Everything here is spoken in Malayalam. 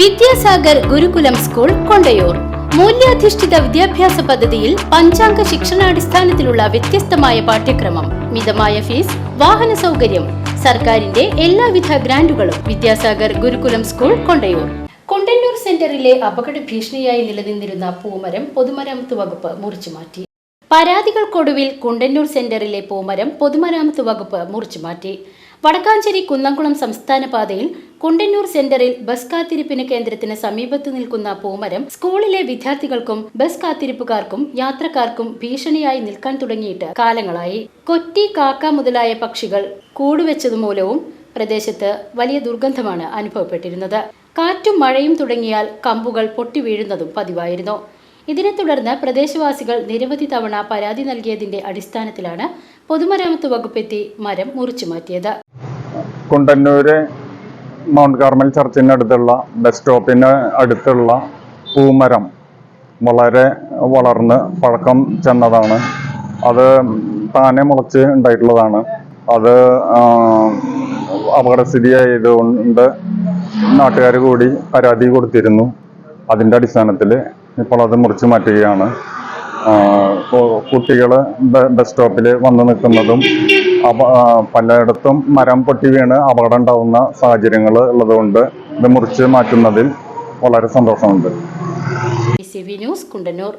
വിദ്യാസാഗർ ഗുരുകുലം സ്കൂൾ കൊണ്ടയൂർ. മൂല്യാധിഷ്ഠിത വിദ്യാഭ്യാസ പദ്ധതിയിൽ പഞ്ചാംഗ ശിക്ഷണാടിസ്ഥാനത്തിലുള്ള വ്യത്യസ്തമായ പാഠ്യക്രമം. മിതമായ ഫീസ് വാഹന സൗകര്യം സർക്കാരിന്റെ എല്ലാവിധ ഗ്രാന്റുകളും വിദ്യാസാഗർ ഗുരുകുലം സ്കൂൾ കൊണ്ടയൂർ. കൊണ്ടന്നൂർ സെന്ററിലെ അപകട ഭീഷണിയായി നിലനിന്നിരുന്ന പൂമരം പൊതുമരാമത്ത് വകുപ്പ് മുറിച്ചു മാറ്റി. പരാതികൾക്കൊടുവിൽ കുണ്ടന്നൂർ സെന്ററിലെ പൂമരം പൊതുമരാമത്ത് വകുപ്പ് മുറിച്ചുമാറ്റി വടക്കാഞ്ചേരി കുന്നംകുളം സംസ്ഥാന പാതയിൽ കുണ്ടന്നൂർ സെന്ററിൽ ബസ് കാത്തിരിപ്പിന് കേന്ദ്രത്തിന് സമീപത്ത് നിൽക്കുന്ന പൂമരം സ്കൂളിലെ വിദ്യാർത്ഥികൾക്കും ബസ് കാത്തിരിപ്പുകാർക്കും യാത്രക്കാർക്കും ഭീഷണിയായി നിൽക്കാൻ തുടങ്ങിയിട്ട് കാലങ്ങളായി. കൊറ്റി കാക്ക മുതലായ പക്ഷികൾ കൂടുവെച്ചതുമൂലവും പ്രദേശത്ത് വലിയ ദുർഗന്ധമാണ് അനുഭവപ്പെട്ടിരുന്നത്. കാറ്റും മഴയും തുടങ്ങിയാൽ കമ്പുകൾ പൊട്ടി വീഴുന്നതും പതിവായിരുന്നു. ഇതിനെ തുടർന്ന് പ്രദേശവാസികൾ നിരവധി തവണ പരാതി നൽകിയതിന്റെ അടിസ്ഥാനത്തിലാണ് പൊതുമരാമത്ത് വകുപ്പെത്തി മരം മുറിച്ചു മാറ്റിയത്. കുണ്ടന്നൂര് മൗണ്ട് കാർമൽ ചർച്ചിന് അടുത്തുള്ള ബസ് സ്റ്റോപ്പിന് അടുത്തുള്ള പൂമരം വളരെ വളർന്ന് പഴക്കം ചെന്നതാണ്. അത് താനെ മുളച്ച് ഉണ്ടായിട്ടുള്ളതാണ്. അത് അപകടസ്ഥിതി അപകടസ്ഥിതിയായതുകൊണ്ട് നാട്ടുകാർ കൂടി പരാതി കൊടുത്തിരുന്നു. അതിന്റെ അടിസ്ഥാനത്തിൽ ഇപ്പോൾ അത് മുറിച്ച് മാറ്റുകയാണ്. കുട്ടികൾ ബസ് സ്റ്റോപ്പിൽ വന്ന് നിൽക്കുന്നതും പലയിടത്തും മരം പൊട്ടി വീണ് അപകടം ഉണ്ടാവുന്ന സാഹചര്യങ്ങൾ ഉള്ളതുകൊണ്ട് ഇത് മുറിച്ച് മാറ്റുന്നതിൽ വളരെ സന്തോഷമുണ്ട്. ന്യൂസ് കുണ്ടന്നൂർ.